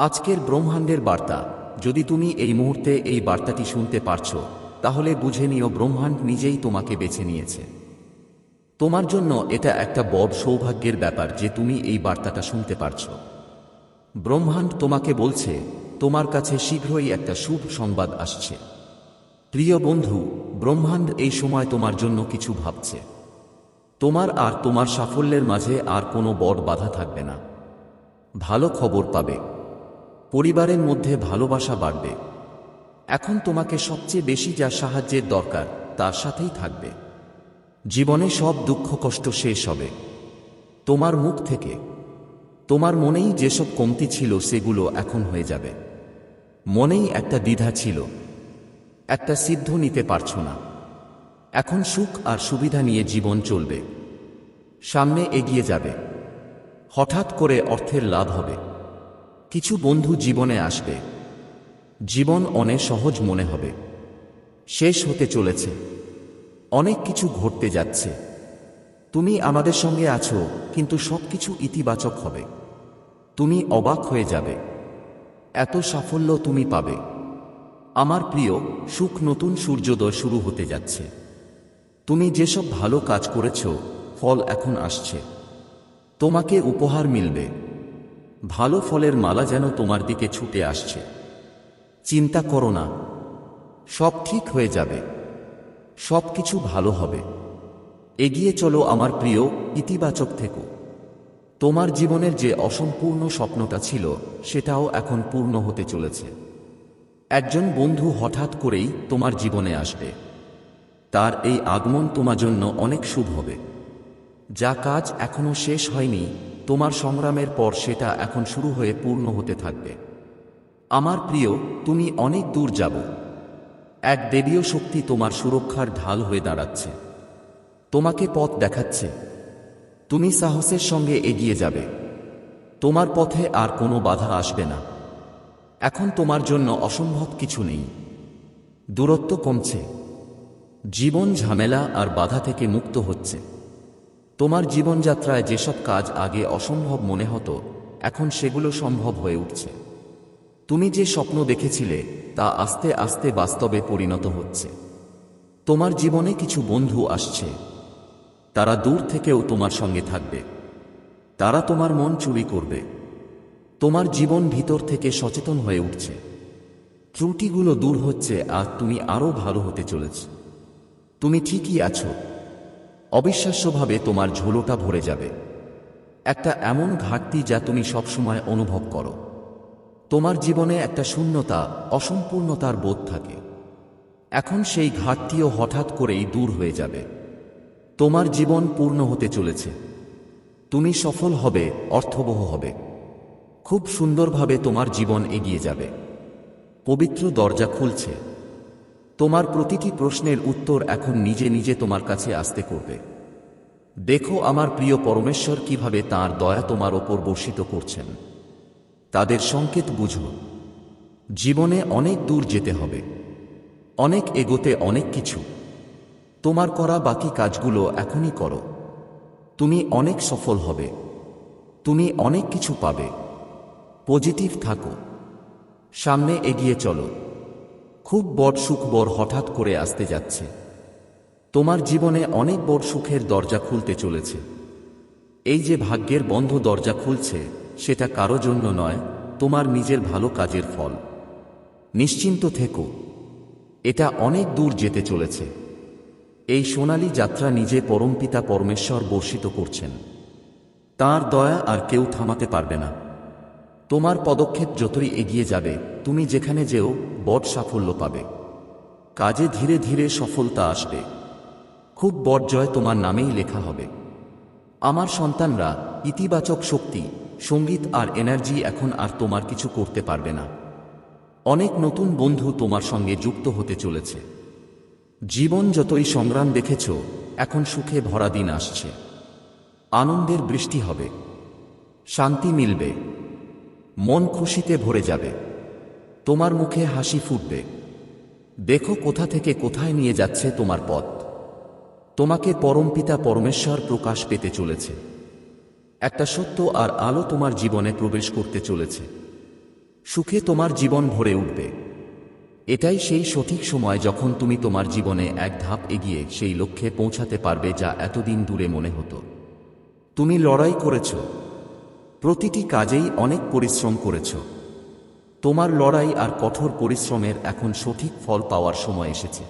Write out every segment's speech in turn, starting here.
আজকের ব্রহ্মাণ্ডের বার্তা। যদি তুমি এই মুহূর্তে এই বার্তাটি শুনতে পারছ, তাহলে বুঝে নিও ব্রহ্মাণ্ড নিজেই তোমাকে বেছে নিয়েছে। তোমার জন্য এটা একটা বড় সৌভাগ্যের ব্যাপার যে তুমি এই বার্তাটা শুনতে পারছ। ব্রহ্মাণ্ড তোমাকে বলছে, তোমার কাছে শীঘ্রই একটা শুভ সংবাদ আসছে। প্রিয় বন্ধু, ব্রহ্মাণ্ড এই সময় তোমার জন্য কিছু ভাবছে। তোমার আর তোমার সাফল্যের মাঝে আর কোনো বড় বাধা থাকবে না। ভালো খবর পাবে। পরিবারের মধ্যে ভালোবাসা বাড়বে। এখন তোমাকে সবচেয়ে বেশি যা সাহায্যের দরকার, তার সাথেই থাকবে। জীবনে সব দুঃখ কষ্ট শেষ হবে। তোমার মুখ থেকে। তোমার মনেই যেসব কমতি ছিল, সেগুলো এখন হয়ে যাবে। মনেই একটা দ্বিধা ছিল। একটা সিদ্ধ নিতে পারছ না। এখন সুখ আর সুবিধা নিয়ে জীবন চলবে। সামনে এগিয়ে যাবে। হঠাৎ করে অর্থের লাভ হবে। কিছু বন্ধু জীবনে আসবে। জীবন অনেক সহজ মনে হবে। শেষ হতে চলেছে। অনেক কিছু ঘটতে যাচ্ছে। তুমি আমাদের সঙ্গে আছো, কিন্তু সবকিছু ইতিবাচক হবে। তুমি অবাক হয়ে যাবে। এত সাফল্য তুমি পাবে। আমার প্রিয়, সুখ নতুন সূর্যোদয় শুরু হতে যাচ্ছে। তুমি যেসব ভালো কাজ করেছ, ফল এখন আসছে। তোমাকে উপহার মিলবে। ভালো ফলের মালা যেন তোমার দিকে ছুটে আসছে। চিন্তা করো না। সব ঠিক হয়ে যাবে। সব কিছু ভালো হবে। এগিয়ে চলো আমার প্রিয়, ইতিবাচক থেকো। তোমার জীবনের যে অসম্পূর্ণ স্বপ্নটা ছিল, সেটাও এখন পূর্ণ হতে চলেছে। একজন বন্ধু হঠাৎ করেই তোমার জীবনে আসবে। তার এই আগমন তোমার জন্য অনেক শুভ হবে। যা কাজ এখনও শেষ হয়নি তোমার সংগ্রামের পর সেটা এখন শুরু হয়ে পূর্ণ হতে থাকবে। আমার প্রিয়, তুমি অনেক দূর যাব। এক দেবীয় শক্তি তোমার সুরক্ষার ঢাল হয়ে দাঁড়াচ্ছে। তোমাকে পথ দেখাচ্ছে। তুমি সাহসের সঙ্গে এগিয়ে যাবে। তোমার পথে আর কোনো বাধা আসবে না। এখন তোমার জন্য অসম্ভব কিছু নেই। দূরত্ব কমছে। জীবন ঝামেলা আর বাধা থেকে মুক্ত হচ্ছে। তোমার জীবনযাত্রায় যেসব কাজ আগে অসম্ভব মনে হতো, এখন সেগুলো সম্ভব হয়ে উঠছে। তুমি যে স্বপ্ন দেখেছিলে, তা আস্তে আস্তে বাস্তবে পরিণত হচ্ছে। তোমার জীবনে কিছু বন্ধু আসছে। তারা দূর থেকেও তোমার সঙ্গে থাকবে। তারা তোমার মন চুরি করবে। তোমার জীবন ভিতর থেকে সচেতন হয়ে উঠছে। ত্রুটিগুলো দূর হচ্ছে আর তুমি আরও ভালো হতে চলেছ। তুমি ঠিকই আছো। অবিশ্বাস্যভাবে তোমার ঝোলোটা ভরে যাবে। একটা এমন ঘাটতি যা তুমি সবসময় অনুভব করো। তোমার জীবনে একটা শূন্যতা, অসম্পূর্ণতার বোধ থাকে। এখন সেই ঘাটতিও হঠাৎ করেই দূর হয়ে যাবে। তোমার জীবন পূর্ণ হতে চলেছে। তুমি সফল হবে, অর্থবহ হবে। খুব সুন্দরভাবে তোমার জীবন এগিয়ে যাবে। পবিত্র দরজা খুলছে। তোমার প্রতিটি প্রশ্নের উত্তর এখন নিজে নিজে তোমার কাছে আসতে করবে। দেখো আমার প্রিয় পরমেশ্বর কীভাবে তার দয়া তোমার ওপর বর্ষিত করছেন। তাদের সংকেত বুঝো। জীবনে অনেক দূর যেতে হবে। অনেক এগোতে অনেক কিছু। তোমার করা বাকি কাজগুলো এখনই করো। তুমি অনেক সফল হবে। তুমি অনেক কিছু পাবে। পজিটিভ থাকো। সামনে এগিয়ে চলো। খুব বড় সুখ বড় হঠাৎ করে আসতে যাচ্ছে। তোমার জীবনে অনেক বড় সুখের দরজা খুলতে চলেছে। এই যে ভাগ্যের বন্ধ দরজা খুলছে, সেটা কারও জন্য নয়, তোমার নিজের ভালো কাজের ফল। নিশ্চিন্ত থেকো, এটা অনেক দূর যেতে চলেছে। এই সোনালী যাত্রা নিজে পরমপিতা পরমেশ্বর বর্ষিত করছেন। তার দয়া আর কেউ থামাতে পারবে না। তোমার পদক্ষেপ যতই এগিয়ে যাবে, তুমি যেখানে যেও, বট সাফল্য পাবে। কাজে ধীরে ধীরে সফলতা আসবে। খুব বড় জয় তোমার নামেই লেখা হবে। আমার সন্তানরা, ইতিবাচক শক্তি, সংগীত আর এনার্জি এখন আর তোমার কিছু করতে পারবে না। অনেক নতুন বন্ধু তোমার সঙ্গে যুক্ত হতে চলেছে। জীবন যতই সংগ্রাম দেখেছ, এখন সুখে ভরা দিন আসছে। আনন্দের বৃষ্টি হবে। শান্তি মিলবে। মন খুশিতে ভরে যাবে। তোমার মুখে হাসি ফুটবে। দেখো কোথা থেকে কোথায় নিয়ে যাচ্ছে তোমার পথ। তোমাকে পরমপিতা পরমেশ্বর প্রকাশ পেতে চলেছে। একটা সত্য আর আলো তোমার জীবনে প্রবেশ করতে চলেছে। সুখে তোমার জীবন ভরে উঠবে। এটাই সেই সঠিক সময় যখন তুমি তোমার জীবনে এক ধাপ এগিয়ে সেই লক্ষ্যে পৌঁছাতে পারবে যা এতদিন দূরে মনে হতো। তুমি লড়াই করেছ। প্রতিটি কাজেই অনেক পরিশ্রম করেছ। তোমার লড়াই আর কঠোর পরিশ্রমের এখন সঠিক ফল পাওয়ার সময় এসেছে।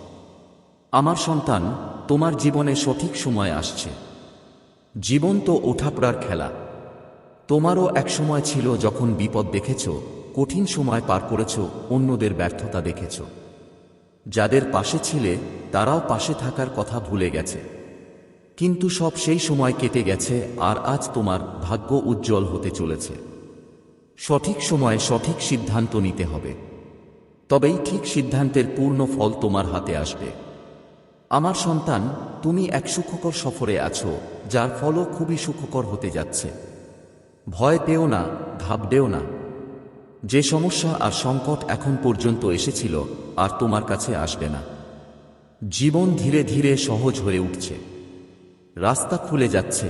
আমার সন্তান, তোমার জীবনে সঠিক সময় আসছে। জীবন তো ওঠাপড়ার খেলা। তোমারও এক সময় ছিল যখন বিপদ দেখেছ, কঠিন সময় পার করেছ, অন্যদের ব্যর্থতা দেখেছ। যাদের পাশে ছিলে, তারাও পাশে থাকার কথা ভুলে গেছে। কিন্তু সব সেই সময় কেটে গেছে আর আজ তোমার ভাগ্য উজ্জ্বল হতে চলেছে। সঠিক সময়ে সঠিক সিদ্ধান্ত নিতে হবে। তবেই ঠিক সিদ্ধান্তের পূর্ণ ফল তোমার হাতে আসবে। আমার সন্তান, তুমি এক সুখকর সফরে আছো, যার ফলও খুবই সুখকর হতে যাচ্ছে। ভয় পেও না ভাববেও না। যে সমস্যা আর সংকট এখন পর্যন্ত এসেছিল, আর তোমার কাছে আসবে না। জীবন ধীরে ধীরে সহজ হয়ে উঠছে। রাস্তা খুলে যাচ্ছে।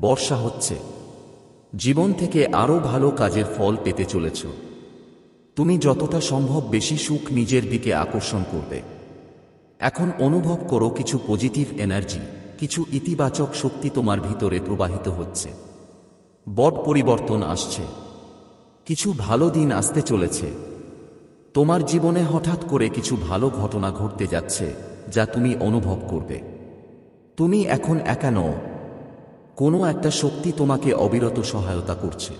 বর্ষা হচ্ছে। জীবন থেকে আরও ভালো কাজের ফল পেতে চলেছ। তুমি যতটা সম্ভব বেশি সুখ নিজের দিকে আকর্ষণ করবে। এখন অনুভব করো কিছু পজিটিভ এনার্জি কিছু ইতিবাচক শক্তি তোমার ভিতরে প্রবাহিত হচ্ছে। বট পরিবর্তন আসছে। কিছু ভালো দিন আসতে চলেছে। তোমার জীবনে হঠাৎ করে কিছু ভালো ঘটনা ঘটতে যাচ্ছে, যা তুমি অনুভব করবে। তুমি এখন একা নও। কোনো একটা শক্তি তোমাকে অবিরত সহায়তা করছে।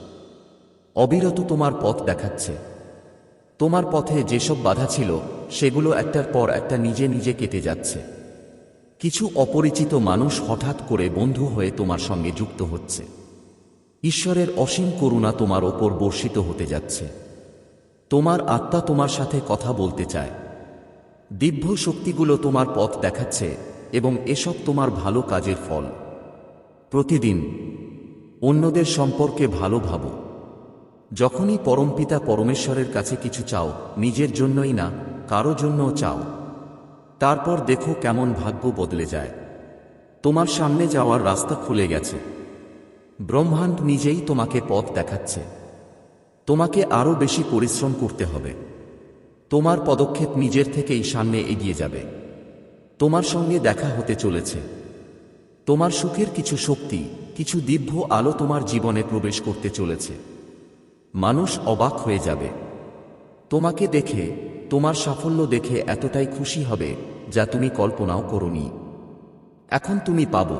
অবিরত তোমার পথ দেখাচ্ছে। তোমার পথে যেসব বাধা ছিল, সেগুলো একটার পর একটা নিজে নিজে কেটে যাচ্ছে। কিছু অপরিচিত মানুষ হঠাৎ করে বন্ধু হয়ে তোমার সঙ্গে যুক্ত হচ্ছে। ঈশ্বরের অসীম করুণা তোমার ওপর বর্ষিত হতে যাচ্ছে। তোমার আত্মা তোমার সাথে কথা বলতে চায়। দিব্য শক্তিগুলো তোমার পথ দেখাচ্ছে। এবং এসব তোমার ভালো কাজের ফল। প্রতিদিন অন্যদের সম্পর্কে ভালো ভাবো। যখনই পরমপিতা পরমেশ্বরের কাছে কিছু চাও, নিজের জন্যই না, কারও জন্যও চাও। তারপর দেখো কেমন ভাগ্য বদলে যায়। তোমার সামনে যাওয়ার রাস্তা খুলে গেছে। ব্রহ্মাণ্ড নিজেই তোমাকে পথ দেখাচ্ছে। তোমাকে আরও বেশি পরিশ্রম করতে হবে। তোমার পদক্ষেপ নিজের থেকেই সামনে এগিয়ে যাবে। তোমার সঙ্গে দেখা হতে চলেছে। তোমার সুখের কিছু শক্তি, কিছু দিব্য আলো তোমার জীবনে প্রবেশ করতে চলেছে। মানুষ অবাক হয়ে যাবে। তোমাকে দেখে, তোমার সাফল্য দেখে এতটাই খুশি হবে, যা তুমি কল্পনাও করনি। এখন তুমি পাব।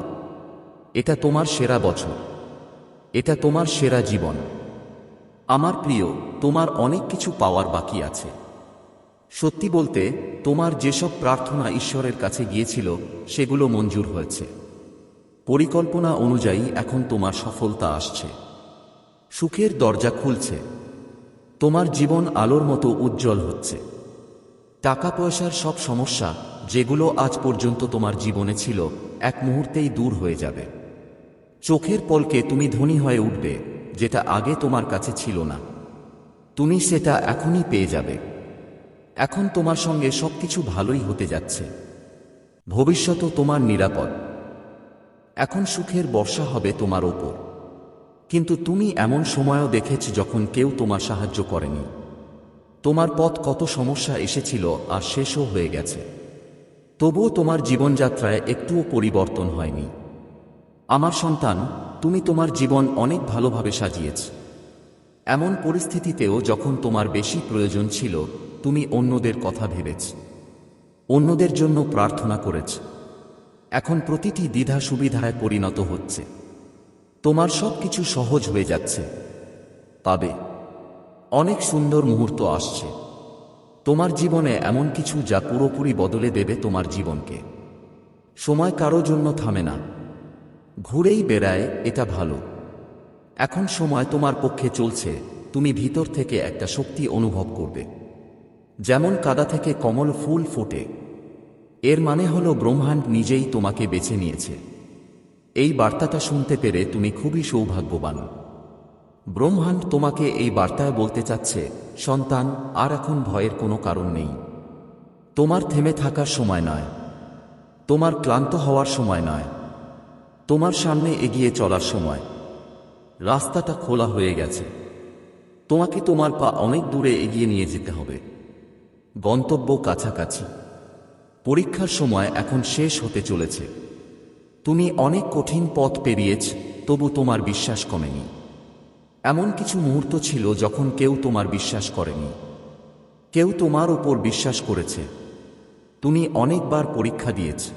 এটা তোমার সেরা বছর। এটা তোমার সেরা জীবন। আমার প্রিয়, তোমার অনেক কিছু পাওয়ার বাকি আছে। সত্যি বলতে, তোমার যেসব প্রার্থনা ঈশ্বরের কাছে গিয়েছিল, সেগুলো মঞ্জুর হয়েছে। পরিকল্পনা অনুযায়ী এখন তোমার সফলতা আসছে। সুখের দরজা খুলছে। তোমার জীবন আলোর মতো উজ্জ্বল হচ্ছে। টাকা পয়সার সব সমস্যা, যেগুলো আজ পর্যন্ত তোমার জীবনে ছিল, এক মুহূর্তেই দূর হয়ে যাবে। চোখের পলকে তুমি ধনী হয়ে উঠবে, যেটা আগে তোমার কাছে ছিল না। তুমি সেটা এখনই পেয়ে যাবে। এখন তোমার সঙ্গে সবকিছু ভালোই হতে যাচ্ছে। ভবিষ্যতও তোমার নিরাপদ। এখন সুখের বর্ষা হবে তোমার ওপর। কিন্তু তুমি এমন সময়ও দেখেছ যখন কেউ তোমার সাহায্য করেনি। তোমার পথ কত সমস্যা এসেছিল আর শেষও হয়ে গেছে। তবুও তোমার জীবনযাত্রায় একটুও পরিবর্তন হয়নি। আমার সন্তান, তুমি তোমার জীবন অনেক ভালোভাবে সাজিয়েছ। এমন পরিস্থিতিতেও যখন তোমার বেশি প্রয়োজন ছিল তুমি অন্যদের কথা ভেবেছ। অন্যদের জন্য প্রার্থনা করেছ। এখন প্রতিটি দ্বিধা সুবিধায় পরিণত হচ্ছে। তোমার সব কিছু সহজ হয়ে যাচ্ছে। পাবে অনেক সুন্দর মুহূর্ত আসছে। তোমার জীবনে এমন কিছু যা পুরোপুরি বদলে দেবে তোমার জীবনকে। সময় কারও জন্য থামে না। ঘুরেই বেড়ায়, এটা ভালো। এখন সময় তোমার পক্ষে চলছে। তুমি ভিতর থেকে একটা শক্তি অনুভব করবে। যেমন কাদা থেকে কমল ফুল ফোটে। এর মানে হল ব্রহ্মাণ্ড নিজেই তোমাকে বেছে নিয়েছে। এই বার্তাটা শুনতে পেরে তুমি খুবই সৌভাগ্যবান। ব্রহ্মাণ্ড তোমাকে এই বার্তায় বলতে চাচ্ছে, সন্তান, আর এখন ভয়ের কোনো কারণ নেই। তোমার থেমে থাকার সময় নয়। তোমার ক্লান্ত হওয়ার সময় নয়। তোমার সামনে এগিয়ে চলার সময়। রাস্তাটা খোলা হয়ে গেছে। তোমাকে তোমার পা অনেক দূরে এগিয়ে নিয়ে যেতে হবে। গন্তব্য কাছাকাছি। পরীক্ষার সময় এখন শেষ হতে চলেছে। তুমি অনেক কঠিন পথ পেরিয়েছ, তবু তোমার বিশ্বাস কমেনি। এমন কিছু মুহূর্ত ছিল যখন কেউ তোমার বিশ্বাস করেনি। কেউ তোমার উপর বিশ্বাস করেছে। তুমি অনেকবার পরীক্ষা দিয়েছ।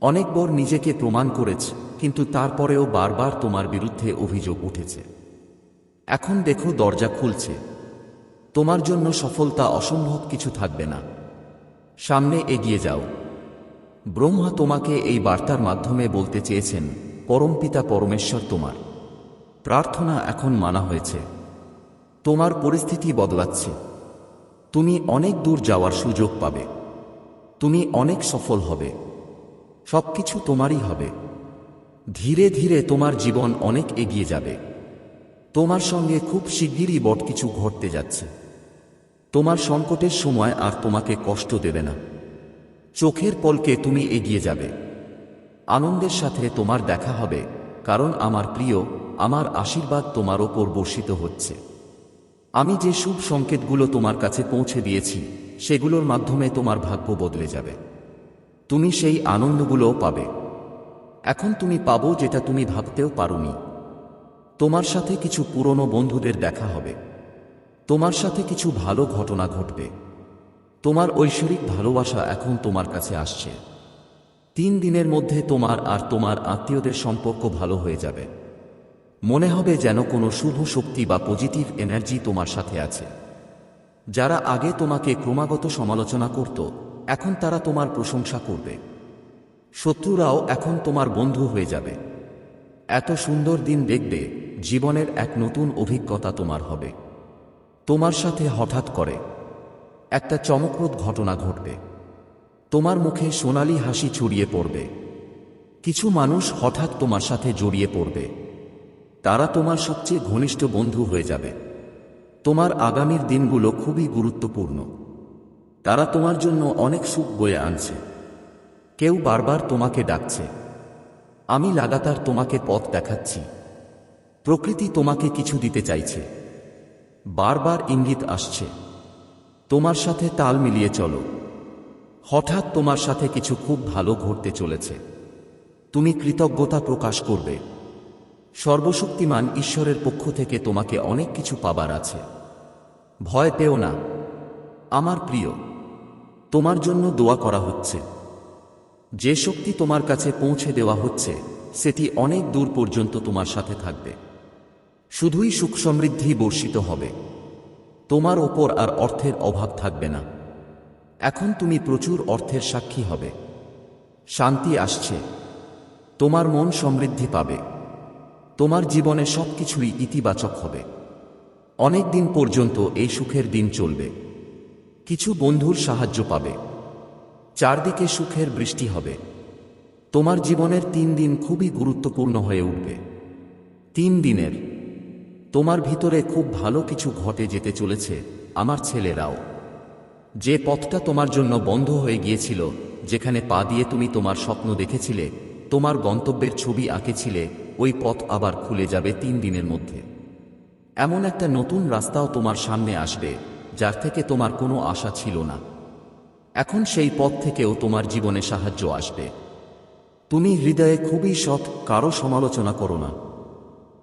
অনেকবার নিজেকে প্রমাণ করেছ, কিন্তু তারপরেও বারবার তোমার বিরুদ্ধে অভিযোগ উঠেছে। এখন দেখো দরজা খুলছে। তোমার জন্য সফলতা অসম্ভব কিছু থাকবে না। সামনে এগিয়ে যাও। ব্রহ্মা তোমাকে এই বার্তার মাধ্যমে বলতে চেয়েছেন, পরমপিতা পরমেশ্বর তোমার। প্রার্থনা এখন মানা হয়েছে। তোমার পরিস্থিতি বদলাচ্ছে। তুমি অনেক দূর যাওয়ার সুযোগ পাবে। তুমি অনেক সফল হবে। সবকিছু তোমারই হবে। ধীরে ধীরে তোমার জীবন অনেক এগিয়ে যাবে। তোমার সঙ্গে খুব শিগগিরই বট কিছু ঘটতে যাচ্ছে। তোমার সংকটের সময় আর তোমাকে কষ্ট দেবে না। চোখের পলকে তুমি এগিয়ে যাবে। আনন্দের সাথে তোমার দেখা হবে, কারণ আমার প্রিয়, আমার আশীর্বাদ তোমার ওপর বর্ষিত হচ্ছে। আমি যে শুভ সংকেতগুলো তোমার কাছে পৌঁছে দিয়েছি, সেগুলোর মাধ্যমে তোমার ভাগ্য বদলে যাবে। তুমি সেই আনন্দগুলোও পাবে। এখন তুমি পাবো যেটা তুমি ভাবতেও পারোনি। তোমার সাথে কিছু পুরনো বন্ধুদের দেখা হবে। তোমার সাথে কিছু ভালো ঘটনা ঘটবে। তোমার ঐশ্বরিক ভালোবাসা এখন তোমার কাছে আসছে। তিন দিনের মধ্যে তোমার আর তোমার আত্মীয়দের সম্পর্ক ভালো হয়ে যাবে। মনে হবে যেন কোনো শুভ শক্তি বা পজিটিভ এনার্জি তোমার সাথে আছে। যারা আগে তোমাকে ক্রমাগত সমালোচনা করত, এখন তারা তোমার প্রশংসা করবে। শত্রুরাও এখন তোমার বন্ধু হয়ে যাবে। এত সুন্দর দিন দেখবে, জীবনের এক নতুন অভিজ্ঞতা তোমার হবে। তোমার সাথে হঠাৎ করে একটা চমকপ্রদ ঘটনা ঘটবে। তোমার মুখে সোনালি হাসি ছড়িয়ে পড়বে। কিছু মানুষ হঠাৎ তোমার সাথে জড়িয়ে পড়বে। তারা তোমার সবচেয়ে ঘনিষ্ঠ বন্ধু হয়ে যাবে। তোমার আগামীর দিনগুলো খুবই গুরুত্বপূর্ণ। তারা তোমার জন্য অনেক সুখ বয়ে আনছে। কেউ বারবার তোমাকে ডাকছে। আমি লাগাতার তোমাকে পথ দেখাচ্ছি। প্রকৃতি তোমাকে কিছু দিতে চাইছে। বারবার ইঙ্গিত আসছে, তোমার সাথে তাল মিলিয়ে চলো। হঠাৎ তোমার সাথে কিছু খুব ভালো ঘটতে চলেছে। তুমি কৃতজ্ঞতা প্রকাশ করবে। সর্বশক্তিমান ঈশ্বরের পক্ষ থেকে তোমাকে অনেক কিছু পাবার আছে। ভয় পেও না। আমার প্রিয়, তোমার জন্য দোয়া করা হচ্ছে। যে শক্তি তোমার কাছে পৌঁছে দেওয়া হচ্ছে, সেটি অনেক দূর পর্যন্ত তোমার সাথে থাকবে। শুধুই সুখ সমৃদ্ধি বর্ষিত হবে। তোমার ওপর আর অর্থের অভাব থাকবে না। এখন তুমি প্রচুর অর্থের সাক্ষী হবে। শান্তি আসছে। তোমার মন সমৃদ্ধি পাবে। তোমার জীবনে সব কিছুই ইতিবাচক হবে। অনেক দিন পর্যন্ত এই সুখের দিন চলবে। কিছু বন্ধুর সাহায্য পাবে। চারদিকে সুখের বৃষ্টি হবে। তোমার জীবনের তিন দিন খুবই গুরুত্বপূর্ণ হয়ে উঠবে। তিন দিনের তোমার ভিতরে খুব ভালো কিছু ঘটে যেতে চলেছে, আমার ছেলেরাও। যে পথটা তোমার জন্য বন্ধ হয়ে গিয়েছিল, যেখানে পা দিয়ে তুমি তোমার স্বপ্ন দেখেছিলে, তোমার গন্তব্যের ছবি আঁকেছিলে, ওই পথ আবার খুলে যাবে তিন দিনের মধ্যে। এমন একটা নতুন রাস্তাও তোমার সামনে আসবে, যার থেকে তোমার কোনো আশা ছিল না। এখন সেই পথ থেকেও তোমার জীবনে সাহায্য আসবে। তুমি হৃদয়ে খুবই সৎ কারও সমালোচনা করো না।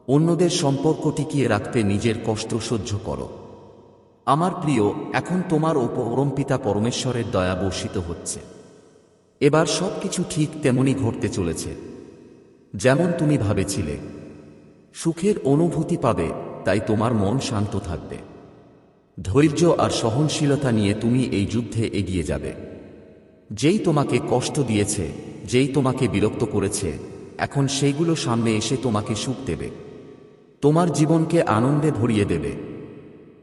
অন্যদের সম্পর্ক টিকিয়ে রাখতে নিজের কষ্ট সহ্য করো। আমার প্রিয়, এখন তোমার ওপর পিতা পরমেশ্বরের দয়া বর্ষিত হচ্ছে। এবার সব কিছু ঠিক তেমনই ঘটতে চলেছে। যেমন তুমি ভাবেছিলে। সুখের অনুভূতি পাবে, তাই তোমার মন শান্ত থাকবে। ধৈর্য আর সহনশীলতা নিয়ে তুমি এই যুদ্ধে এগিয়ে যাবে। যেই তোমাকে কষ্ট দিয়েছে, যেই তোমাকে বিরক্ত করেছে, এখন সেইগুলো সামনে এসে তোমাকে সুখ দেবে। তোমার জীবনকে আনন্দে ভরিয়ে দেবে।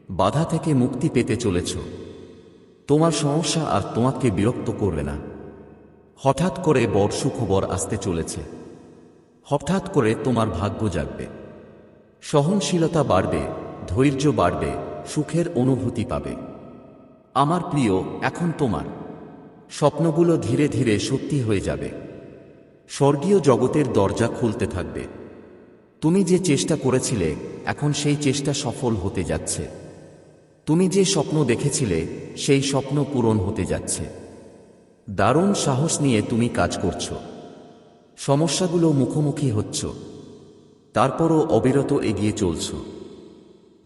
বাধা থেকে মুক্তি পেতে চলেছ। তোমার সমস্যা আর তোমাকে বিরক্ত করবে না। হঠাৎ করে বড় সুখবর আসতে চলেছে। হঠাৎ করে তোমার ভাগ্য জাগবে। সহনশীলতা বাড়বে, ধৈর্য বাড়বে, সুখের অনুভূতি পাবে। আমার প্রিয়, এখন তোমার। স্বপ্নগুলো ধীরে ধীরে সত্যি হয়ে যাবে। স্বর্গীয় জগতের দরজা খুলতে থাকবে। তুমি যে চেষ্টা করেছিলে, এখন সেই চেষ্টা সফল হতে যাচ্ছে। তুমি যে স্বপ্ন দেখেছিলে, সেই স্বপ্ন পূরণ হতে যাচ্ছে। দারুণ সাহস নিয়ে তুমি কাজ করছ। সমস্যাগুলো মুখোমুখি হচ্ছ। তারপরও অবিরত এগিয়ে চলছ।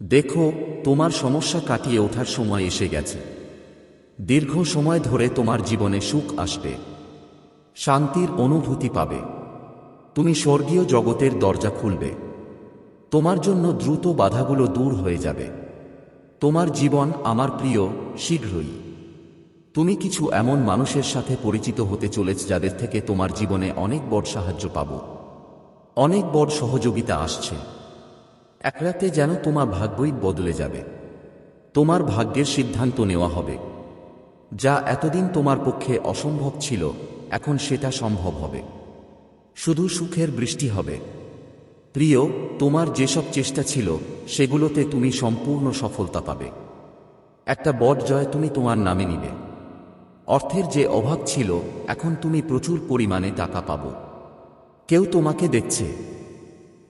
দেখো, তোমার সমস্যা কাটিয়ে ওঠার সময় এসে গেছে। দীর্ঘ সময় ধরে তোমার জীবনে সুখ আসবে। শান্তির অনুভূতি পাবে। তুমি স্বর্গীয় জগতের দরজা খুলবে। তোমার জন্য দ্রুত বাধাগুলো দূর হয়ে যাবে। তোমার জীবন আমার প্রিয়, শীঘ্রই। তুমি কিছু এমন মানুষের সাথে পরিচিত হতে চলেছ যাদের থেকে তোমার জীবনে অনেক বড় সাহায্য পাব। অনেক বড় সহযোগিতা আসছে। এক রাতে যেন তোমার ভাগ্যই বদলে যাবে। তোমার ভাগ্যের সিদ্ধান্ত নেওয়া হবে। যা এতদিন তোমার পক্ষে অসম্ভব ছিল, এখন সেটা সম্ভব হবে। শুধু সুখের বৃষ্টি হবে। প্রিয়, তোমার যেসব চেষ্টা ছিল, সেগুলোতে তুমি সম্পূর্ণ সফলতা পাবে। একটা বট জয় তুমি তোমার নামে নিবে। অর্থের যে অভাব ছিল, এখন তুমি প্রচুর পরিমাণে টাকা পাব। কেউ তোমাকে দেখছে।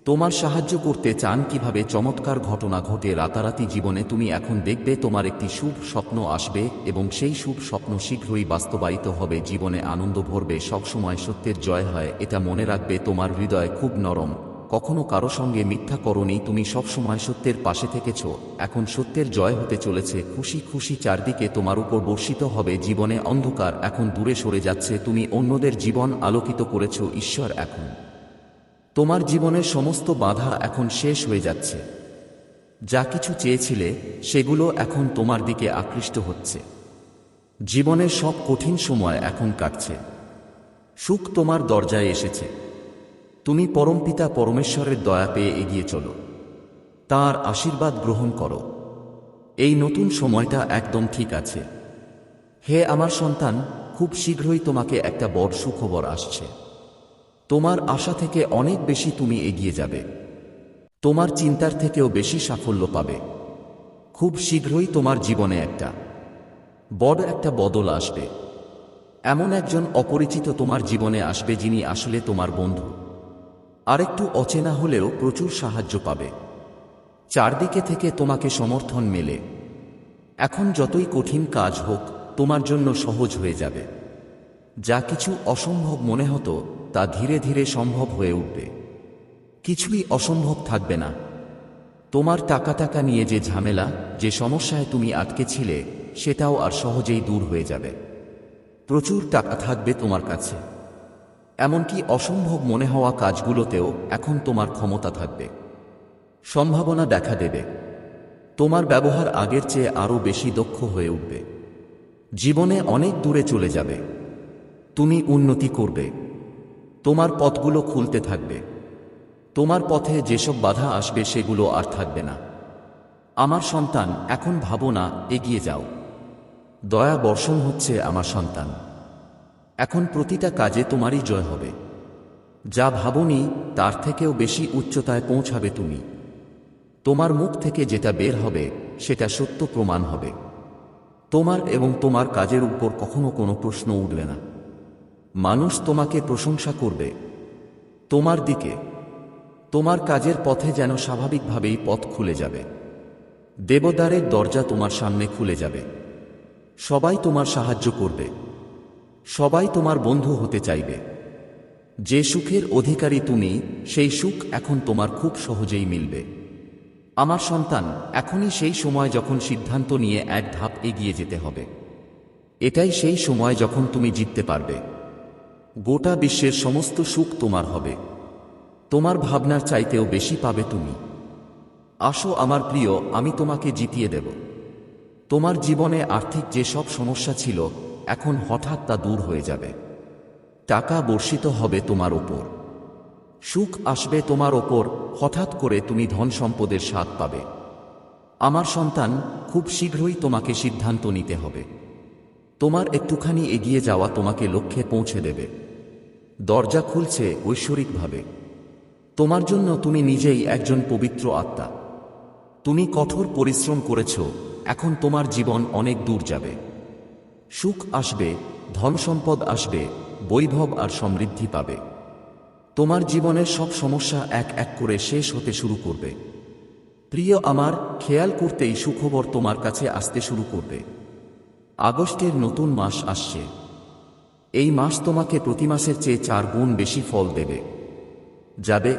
তোমার সাহায্য করতে চান কীভাবে চমৎকার ঘটনা ঘটে রাতারাতি জীবনে তুমি এখন দেখবে তোমার একটি শুভ স্বপ্ন আসবে এবং সেই শুভ স্বপ্ন শীঘ্রই বাস্তবায়িত হবে। জীবনে আনন্দ ভরবে, সবসময় সত্যের জয় হয়, এটা মনে রাখবে তোমার হৃদয় খুব নরম। কখনো কারও সঙ্গে মিথ্যা করনি, তুমি সবসময় সত্যের পাশে থেকেছ। এখন সত্যের জয় হতে চলেছে, খুশি খুশি চারদিকে তোমার উপর বর্ষিত হবে। জীবনে অন্ধকার এখন দূরে সরে যাচ্ছে, তুমি অন্যদের জীবন আলোকিত করেছ, ঈশ্বর এখন। তোমার জীবনের সমস্ত বাধা এখন শেষ হয়ে যাচ্ছে। যা কিছু চেয়েছিলে, সেগুলো এখন তোমার দিকে আকৃষ্ট হচ্ছে। জীবনের সব কঠিন সময় এখন কাটছে। সুখ তোমার দরজায় এসেছে। তুমি পরমপিতা পরমেশ্বরের দয়া পেয়ে এগিয়ে চলো। তার আশীর্বাদ গ্রহণ করো। এই নতুন সময়টা একদম ঠিক আছে। হে আমার সন্তান, খুব শীঘ্রই তোমাকে একটা বড় সুখবর আসছে। তোমার আশা থেকে অনেক বেশি তুমি এগিয়ে যাবে। তোমার চিন্তার থেকেও বেশি সাফল্য পাবে। খুব শীঘ্রই তোমার জীবনে একটা বড় একটা বদল আসবে। এমন একজন অপরিচিত তোমার জীবনে আসবে যিনি আসলে তোমার বন্ধু। আরেকটু অচেনা হলেও প্রচুর সাহায্য পাবে। চারদিকে থেকে তোমাকে সমর্থন মেলে। এখন যতই কঠিন কাজ হোক, তোমার জন্য সহজ হয়ে যাবে। যা কিছু অসম্ভব মনে হতো তা ধীরে ধীরে সম্ভব হয়ে উঠবে। কিছুই অসম্ভব থাকবে না। তোমার টাকা টাকা নিয়ে যে ঝামেলা, যে সমস্যায় তুমি আটকে ছিলে, সেটাও আর সহজেই দূর হয়ে যাবে। প্রচুর টাকা থাকবে তোমার কাছে। এমনকি অসম্ভব মনে হওয়া কাজগুলোতেও এখন তোমার ক্ষমতা থাকবে। সম্ভাবনা দেখা দেবে। তোমার ব্যবহার আগের চেয়ে আরও বেশি দক্ষ হয়ে উঠবে। জীবনে অনেক দূরে চলে যাবে। তুমি উন্নতি করবে। তোমার পথগুলো খুলতে থাকবে। তোমার পথে যেসব বাধা আসবে সেগুলো আর থাকবে না। আমার সন্তান, এখন ভাবো না, এগিয়ে যাও। দয়া বর্ষণ হচ্ছে আমার সন্তান। এখন প্রতিটা কাজে তোমারই জয় হবে। যা ভাবনি, তার থেকেও বেশি উচ্চতায় পৌঁছাবে তুমি। তোমার মুখ থেকে যেটা বের হবে, সেটা সত্য প্রমাণ হবে। তোমার এবং তোমার কাজের উপর কখনো কোনো প্রশ্ন উঠবে না। মানুষ তোমাকে প্রশংসা করবে। তোমার দিকে, তোমার কাজের পথে যেন স্বাভাবিকভাবেই পথ খুলে যাবে। দেবদারের দরজা তোমার সামনে খুলে যাবে। সবাই তোমার সাহায্য করবে। সবাই তোমার বন্ধু হতে চাইবে। যে সুখের অধিকারী তুমি, সেই সুখ এখন তোমার খুব সহজেই মিলবে। আমার সন্তান, এখনই সেই সময় যখন সিদ্ধান্ত নিয়ে এক ধাপ এগিয়ে যেতে হবে। এটাই সেই সময় যখন তুমি জিততে পারবে। গোটা বিশ্বের সমস্ত সুখ তোমার হবে। তোমার ভাবনার চাইতেও বেশি পাবে তুমি। আসো আমার প্রিয়, আমি তোমাকে জিতিয়ে দেব। তোমার জীবনে আর্থিক যে সব সমস্যা ছিল, এখন হঠাৎ তা দূর হয়ে যাবে। টাকা বর্ষিত হবে তোমার ওপর। সুখ আসবে তোমার ওপর, হঠাৎ করে তুমি ধন সম্পদের স্বাদ পাবে। আমার সন্তান, খুব শীঘ্রই তোমাকে সিদ্ধান্ত নিতে হবে। তোমার একটুখানি এগিয়ে যাওয়া তোমাকে লক্ষ্যে পৌঁছে দেবে। দরজা খুলছে ঐশ্বরিকভাবে। তোমার জন্য তুমি নিজেই একজন পবিত্র আত্মা। তুমি কঠোর পরিশ্রম করেছ, এখন তোমার জীবন অনেক দূর যাবে। সুখ আসবে, ধন সম্পদ আসবে, বৈভব আর সমৃদ্ধি পাবে। তোমার জীবনের সব সমস্যা এক এক করে শেষ হতে শুরু করবে। প্রিয় আমার, খেয়াল করতেই সুখবর তোমার কাছে আসতে শুরু করবে। আগস্টের নতুন মাস আসছে। এই মাস তোমাকে প্রতি মাসের চেয়ে চার গুণ বেশি ফল দেবে। যাবে?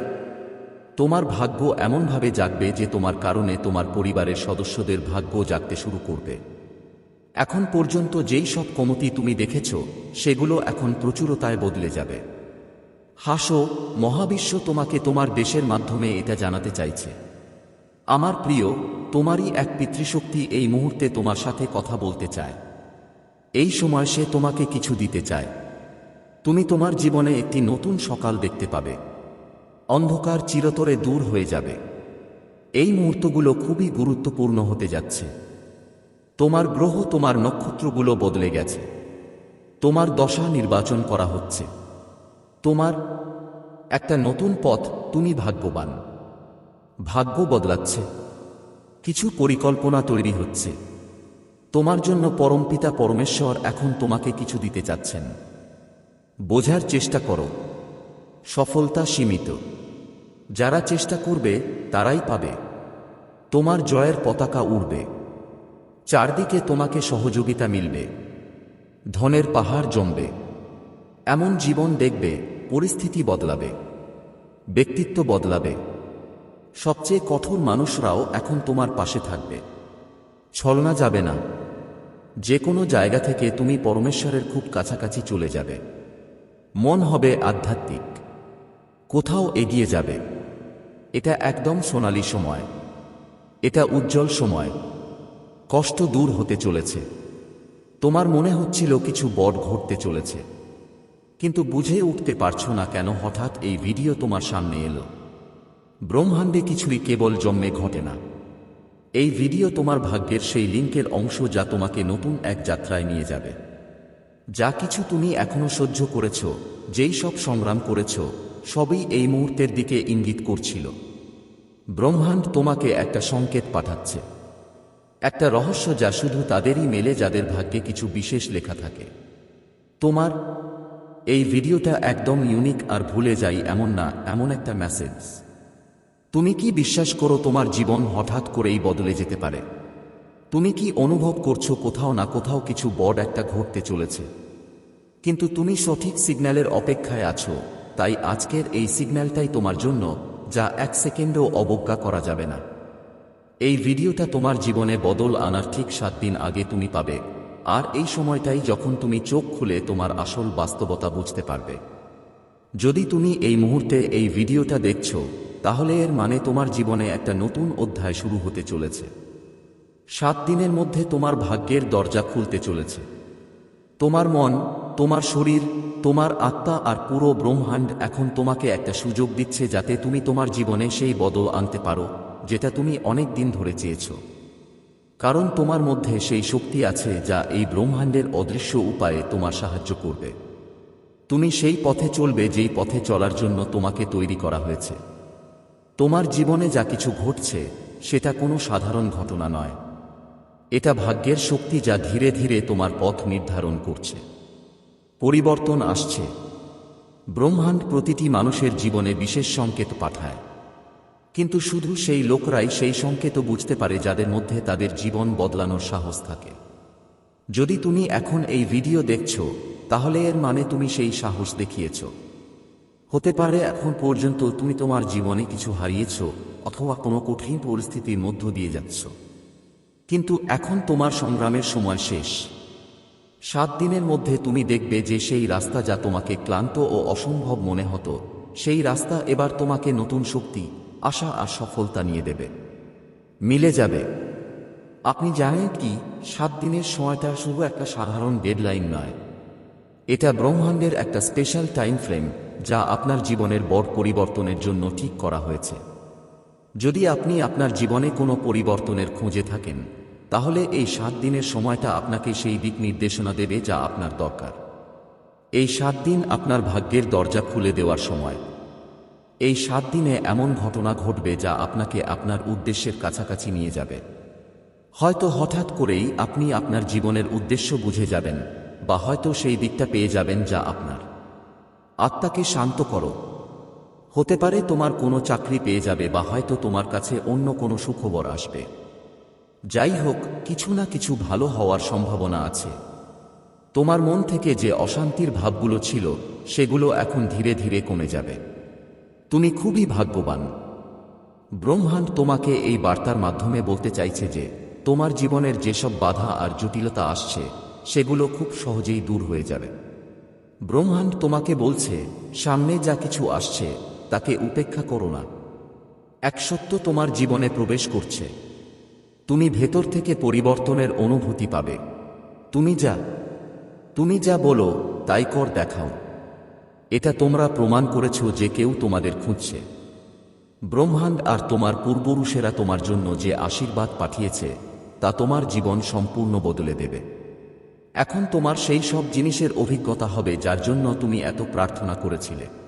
তোমার ভাগ্য এমনভাবে জাগবে যে তোমার কারণে তোমার পরিবারের সদস্যদের ভাগ্য জাগতে শুরু করবে। এখন পর্যন্ত যেই সব কমতি তুমি দেখেছ, সেগুলো এখন প্রচুরতায় বদলে যাবে। হাসো, মহাবিশ্ব তোমাকে তোমার দেশের মাধ্যমে এটা জানাতে চাইছে। আমার প্রিয়, তোমারই এক পিতৃশক্তি এই মুহূর্তে তোমার সাথে কথা বলতে চায়। এই সময় সে তোমাকে কিছু দিতে চায়। তুমি তোমার জীবনে একটি নতুন সকাল দেখতে পাবে। অন্ধকার চিরতরে দূর হয়ে যাবে। এই মুহূর্তগুলো খুবই গুরুত্বপূর্ণ হতে যাচ্ছে। তোমার গ্রহ তোমার নক্ষত্রগুলো বদলে গেছে। তোমার দশা নির্বাচন করা হচ্ছে। তোমার একটা নতুন পথ তুমি ভাগ্যবান। ভাগ্য বদলাচ্ছে। কিছু পরিকল্পনা তৈরি হচ্ছে। তোমার জন্য পরমপিতা পরমেশ্বর এখন তোমাকে কিছু দিতে চাচ্ছেন। বোঝার চেষ্টা করো। সফলতা সীমিত। যারা চেষ্টা করবে, তারাই পাবে। তোমার জয়ের পতাকা উড়বে। চারদিকে তোমাকে সহযোগিতা মিলবে। ধনের পাহাড় জমবে। এমন জীবন দেখবে, পরিস্থিতি বদলাবে। ব্যক্তিত্ব বদলাবে। সবচেয়ে কঠোর মানুষরাও এখন তোমার পাশে থাকবে। ছলনা যাবে না। যে কোনো জায়গা থেকে তুমি পরমেশ্বরের খুব কাছাকাছি চলে যাবে। মন হবে আধ্যাত্মিক। কোথাও এগিয়ে যাবে। এটা একদম সোনালি সময়। এটা উজ্জ্বল সময়। কষ্ট দূর হতে চলেছে। তোমার মনে হচ্ছিল কিছু বট ঘটতে চলেছে। কিন্তু বুঝে উঠতে পারছ না কেন হঠাৎ এই ভিডিও তোমার সামনে এলো। ব্রহ্মাণ্ডে কিছুই কেবল জন্মে ঘটে না। এই ভিডিও তোমার ভাগ্যের সেই লিঙ্কের অংশ যা তোমাকে নতুন এক যাত্রায় নিয়ে যাবে। যা কিছু তুমি এখনও সহ্য করেছ, যেই সব সংগ্রাম করেছ, সবই এই মুহূর্তের দিকে ইঙ্গিত করছিল। ব্রহ্মাণ্ড তোমাকে একটা সংকেত পাঠাচ্ছে। একটা রহস্য যা শুধু তাদেরই মেলে যাদের ভাগ্যে কিছু বিশেষ লেখা থাকে। তোমার এই ভিডিওটা একদম ইউনিক আর ভুলে যাই এমন না, এমন একটা মেসেজ তুমি কি বিশ্বাস করো তোমার জীবন হঠাৎ করেই বদলে যেতে পারে? তুমি কি অনুভব করছ কোথাও না কোথাও কিছু বড় একটা ঘটতে চলেছে? কিন্তু তুমি সঠিক সিগন্যালের অপেক্ষায় আছো, তাই আজকের এই সিগন্যালটাই তোমার জন্য, যা এক সেকেন্ডও অবজ্ঞা করা যাবে না। এই ভিডিওটা তোমার জীবনে বদল আনার ঠিক সাত দিন আগে তুমি পাবে, আর এই সময়টাই যখন তুমি চোখ খুলে তোমার আসল বাস্তবতা বুঝতে পারবে। যদি তুমি এই মুহূর্তে এই ভিডিওটা দেখছ তাহলে এর মানে তোমার জীবনে একটা নতুন অধ্যায় শুরু হতে চলেছে। সাত দিনের মধ্যে তোমার ভাগ্যের দরজা খুলতে চলেছে। তোমার মন, তোমার শরীর, তোমার আত্মা আর পুরো ব্রহ্মাণ্ড এখন তোমাকে একটা সুযোগ দিচ্ছে যাতে তুমি তোমার জীবনে সেই বদল আনতে পারো, যেটা তুমি অনেক দিন ধরে চেয়েছ। কারণ তোমার মধ্যে সেই শক্তি আছে যা এই ব্রহ্মাণ্ডের অদৃশ্য উপায়ে তোমার সাহায্য করবে। তুমি সেই পথে চলবে যেই পথে চলার জন্য তোমাকে তৈরি করা হয়েছে। তোমার জীবনে যা কিছু ঘটছে, সেটা কোনো সাধারণ ঘটনা নয়। এটা ভাগ্যের শক্তি যা ধীরে ধীরে তোমার পথ নির্ধারণ করছে। পরিবর্তন আসছে। ব্রহ্মাণ্ড প্রতিটি মানুষের জীবনে বিশেষ সংকেত পাঠায়। কিন্তু শুধু সেই লোকরাই সেই সংকেত বুঝতে পারে যাদের মধ্যে তাদের জীবন বদলানোর সাহস থাকে। যদি তুমি এখন এই ভিডিও দেখছ, তাহলে এর মানে তুমি সেই সাহস দেখিয়েছ। হতে পারে এখন পর্যন্ত তুমি তোমার জীবনে কিছু হারিয়েছ অথবা কোনো কঠিন পরিস্থিতির মধ্য দিয়ে যাচ্ছ। কিন্তু এখন তোমার সংগ্রামের সময় শেষ। সাত দিনের মধ্যে তুমি দেখবে যে সেই রাস্তা যা তোমাকে ক্লান্ত ও অসম্ভব মনে হতো, সেই রাস্তা এবার তোমাকে নতুন শক্তি, আশা আর সফলতা নিয়ে দেবে। মিলে যাবে। আপনি জানেন কি, সাত দিনের সময়টা শুধু একটা সাধারণ ডেডলাইন নয়। এটা ব্রহ্মাণ্ডের একটা স্পেশাল টাইম ফ্রেম যা আপনার জীবনের বড় পরিবর্তনের জন্য ঠিক করা হয়েছে। যদি আপনি আপনার জীবনে কোনো পরিবর্তনের খুঁজে থাকেন, তাহলে এই সাত দিনের সময়টা আপনাকে সেই দিক নির্দেশনা দেবে যা আপনার দরকার। এই সাত দিন আপনার ভাগ্যের দরজা খুলে দেওয়ার সময়। এই সাত দিনে এমন ঘটনা ঘটবে যা আপনাকে আপনার উদ্দেশ্যের কাছাকাছি নিয়ে যাবে। হয়তো হঠাৎ করেই আপনি আপনার জীবনের উদ্দেশ্য বুঝে যাবেন, বা হয়তো সেই দিকটা পেয়ে যাবেন যা আপনার। আত্মাকে শান্ত করো। হতে পারে তোমার কোনো চাকরি পেয়ে যাবে বা হয়তো তোমার কাছে অন্য কোনো সুখবর আসবে। যাই হোক, কিছু না কিছু ভালো হওয়ার সম্ভাবনা আছে। তোমার মন থেকে যে অশান্তির ভাবগুলো ছিল, সেগুলো এখন ধীরে ধীরে কমে যাবে। তুমি খুবই ভাগ্যবান। ব্রহ্মাণ্ড তোমাকে এই বার্তার মাধ্যমে বলতে চাইছে যে, তোমার জীবনের যেসব বাধা আর জটিলতা আসছে, সেগুলো খুব সহজেই দূর হয়ে যাবে। ব্রহ্মাণ্ড তোমাকে বলছে, সামনে যা কিছু আসছে, তাকে উপেক্ষা করো না। এক সত্য তোমার জীবনে প্রবেশ করছে। তুমি ভেতর থেকে পরিবর্তনের অনুভূতি পাবে। তুমি যা তুমি যা বলো, তাই কর দেখাও। এটা তোমরা প্রমাণ করেছ যে কেউ তোমাদের খুঁজছে। ব্রহ্মাণ্ড আর তোমার পূর্বপুরুষেরা তোমার জন্য যে আশীর্বাদ পাঠিয়েছে, তা তোমার জীবন সম্পূর্ণ বদলে দেবে। এখন তোমার সেই সব জিনিসের অভিজ্ঞতা হবে যার জন্য তুমি এত প্রার্থনা করেছিলে।